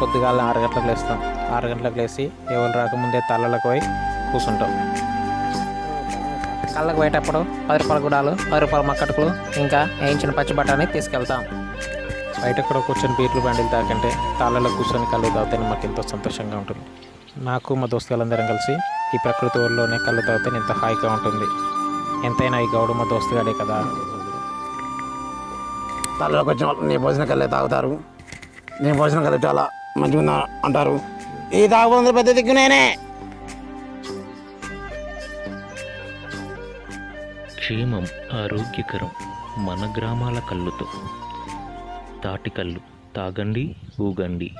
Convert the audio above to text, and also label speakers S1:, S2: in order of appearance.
S1: పొద్దుగాల ఆరు గంటలకు లేస్తాం. ఆరు గంటలకు లేచి ఎవరు రాకముందే తల్లలకు పోయి కూర్చుంటాం కళ్ళకు పోయేటప్పుడు పది రూపాయల గుడాలు పది రూపాయల మక్కటుకులు ఇంకా వేయించిన పచ్చి బఠానీ తీసుకెళ్తాం. బయట కూడా కూర్చొని బీర్లు బండిలు తాకంటే తాళ్ళలో కూర్చొని కళ్ళు తాగితే మాకు ఎంతో సంతోషంగా ఉంటుంది. నాకు మా దోస్తులందరం కలిసి ఈ ప్రకృతి ఊరిలోనే కళ్ళు తాగితే ఎంతో హాయిగా ఉంటుంది. ఎంతైనా ఈ గౌడు మా దోస్తుగాడే కదా.
S2: తల్లిలోకి వచ్చిన వాళ్ళు నీ భోజన కళ్ళే తాగుతారు. నేను భోజన కదా చాలా మంచిగా ఉందా అంటారు? ఈ తాగుబోతులు పెద్ద దిక్కు నేనే.
S3: క్షేమం ఆరోగ్యకరం మన గ్రామాల కళ్ళుతో. తాటి కళ్ళు తాగండి ఊగండి.